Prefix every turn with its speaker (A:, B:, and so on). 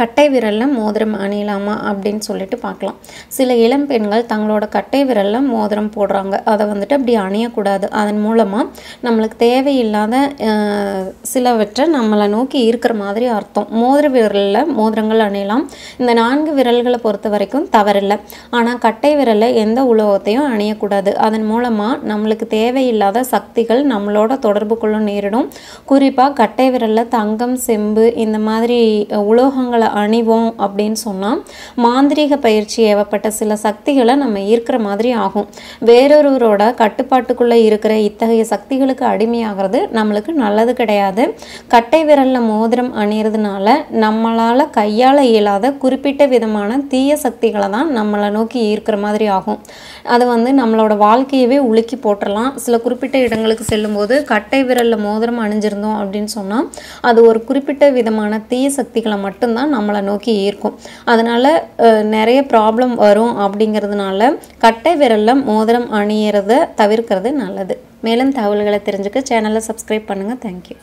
A: கட்டை விரலில் மோதிரம் அணியலாமா அப்படின்னு சொல்லிட்டு பார்க்கலாம். சில இளம் பெண்கள் தங்களோட கட்டை விரலில் மோதிரம் போடுறாங்க. அதை வந்துட்டு அப்படி அணியக்கூடாது. அதன் மூலமாக நம்மளுக்கு தேவையில்லாத சிலவற்றை நம்மளை நோக்கி இருக்கிற மாதிரி அர்த்தம். மோதிர விரலில் மோதிரங்கள் அணியலாம். இந்த நான்கு விரல்களை பொறுத்த வரைக்கும் தவறில்லை. ஆனால் கட்டை விரலில் எந்த உலோகத்தையும் அணியக்கூடாது. அதன் மூலமாக நம்மளுக்கு தேவையில்லாத சக்திகள் நம்மளோட தொடர்பு கொள்ள நேரிடும். குறிப்பாக கட்டை விரலில் தங்கம் செம்பு இந்த மாதிரி உலோகங்களை உலோகங்களை அணிவோம் அப்படின்னு சொன்னால் மாந்திரீக பயிற்சி ஏவப்பட்ட சில சக்திகளை நம்ம ஈர்க்கிற மாதிரி ஆகும். வேறொருவரோட கட்டுப்பாட்டுக்குள்ளே இருக்கிற இத்தகைய சக்திகளுக்கு அடிமையாகிறது நம்மளுக்கு நல்லது கிடையாது. கட்டை விரலில் மோதிரம் அணியறதுனால நம்மளால் கையால் இயலாத குறிப்பிட்ட விதமான தீய சக்திகளை தான் நம்மளை நோக்கி ஈர்க்கிற மாதிரி ஆகும். அது வந்து நம்மளோட வாழ்க்கையவே உலுக்கி போட்டுடலாம் சில குறிப்பிட்ட இடங்களுக்கு செல்லும்போது கட்டை விரலில் மோதிரம் அணிஞ்சிருந்தோம் அப்படின்னு சொன்னால் அது ஒரு குறிப்பிட்ட விதமான தீய சக்திகளை மட்டும்தான் நம்மளை நோக்கி ஈர்க்கும். அதனால் நிறைய ப்ராப்ளம் வரும் அப்படிங்கிறதுனால கட்டை விரலில் மோதிரம் அணியிறத தவிர்க்கிறது நல்லது. மேலும் தகவல்களை தெரிஞ்சுக்க சேனலை சப்ஸ்கிரைப் பண்ணுங்கள் தேங்க்யூ